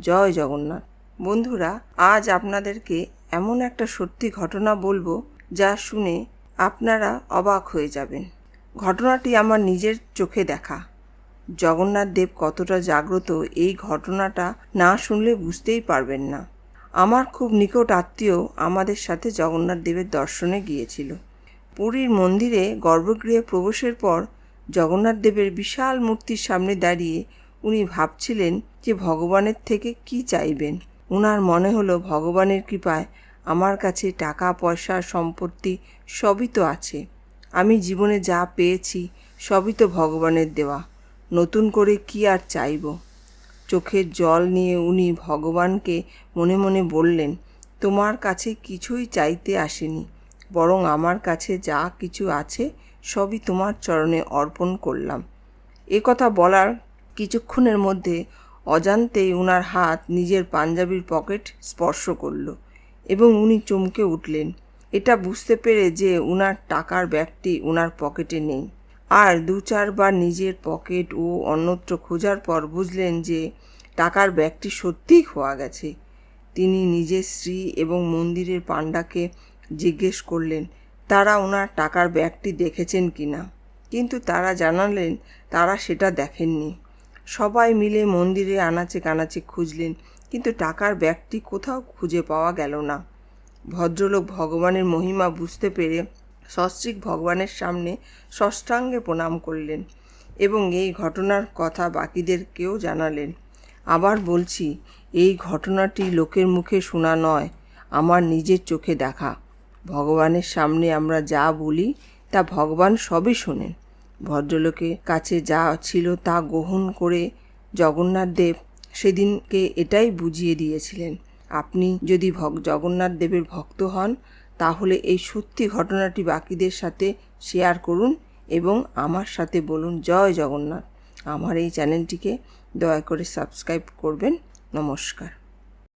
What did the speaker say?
জয় জগন্নাথ। বন্ধুরা, আজ আপনাদেরকে এমন একটা সত্যি ঘটনা বলব যা শুনে আপনারা অবাক হয়ে যাবেন। ঘটনাটি আমার নিজের চোখে দেখা। জগন্নাথ দেব কতটা জাগ্রত এই ঘটনাটা না শুনলে বুঝতেই পারবেন না। আমার খুব নিকট আত্মীয় আমাদের সাথে জগন্নাথ দেবের দর্শনে গিয়েছিল। পুরীর মন্দিরে গর্ভগৃহে প্রবেশের পর জগন্নাথ দেবের বিশাল মূর্তির সামনে দাঁড়িয়ে উনি ভাবছিলেন যে ভগবানের থেকে কি চাইবেন। ওনার মনে হলো ভগবানের কৃপায় আমার কাছে টাকা, পয়সা, সম্পত্তি সবই তো আছে। আমি জীবনে যা পেয়েছি সবই তো ভগবানের দেওয়া। নতুন করে কি আর চাইব? চোখের জল নিয়ে উনি ভগবানকে মনে মনে বললেন, তোমার কাছে কিছুই চাইতে আসেনি, বরং আমার কাছে যা কিছু আছে সবই তোমার চরণে অর্পণ করলাম। এ কথা বলার কিছুক্ষণের মধ্যে অজান্তেই উনার হাত নিজের পাঞ্জাবির পকেট স্পর্শ করল এবং উনি চমকে উঠলেন। এটা বুঝতে পেরে যে উনার টাকার ব্যাগটি উনার পকেটে নেই। আর দু চারবার নিজের পকেট ও অন্যত্র খোঁজার পর বুঝলেন যে টাকার ব্যাগটি সত্যিই খোয়া গেছে। তিনি নিজের স্ত্রী এবং মন্দিরের পাণ্ডাকে জিজ্ঞেস করলেন, তারা ওনার টাকার ব্যাগটি দেখেছেন কি না কিন্তু তারা জানালেন, তারা সেটা দেখেননি। সবাই মিলে মন্দিরে আনাচে কানাচে খুঁজলেন, কিন্তু টাকার ব্যাগটি কোথাও খুঁজে পাওয়া গেল না। ভদ্রলোক ভগবানের মহিমা বুঝতে পেরে সস্ত্রীক ভগবানের সামনে ষষ্ঠাঙ্গে প্রণাম করলেন এবং এই ঘটনার কথা বাকিদেরকেও জানালেন। আবার বলছি, এই ঘটনাটি লোকের মুখে শোনা নয়, আমার নিজের চোখে দেখা। ভগবানের সামনে আমরা যা বলি, তা ভগবান সবই শোনেন। ভদ্রলোকের কাছে যা ছিল তা গ্রহণ করে জগন্নাথ দেব সেদিনকে এটাই বুঝিয়ে দিয়েছিলেন। আপনি যদি জগন্নাথ দেবের ভক্ত হন, তাহলে এই সত্যি ঘটনাটি বাকিদের সাথে শেয়ার করুন এবং আমার সাথে বলুন, জয় জগন্নাথ। আমার এই চ্যানেলটিকে দয়া করে সাবস্ক্রাইব করবেন। নমস্কার।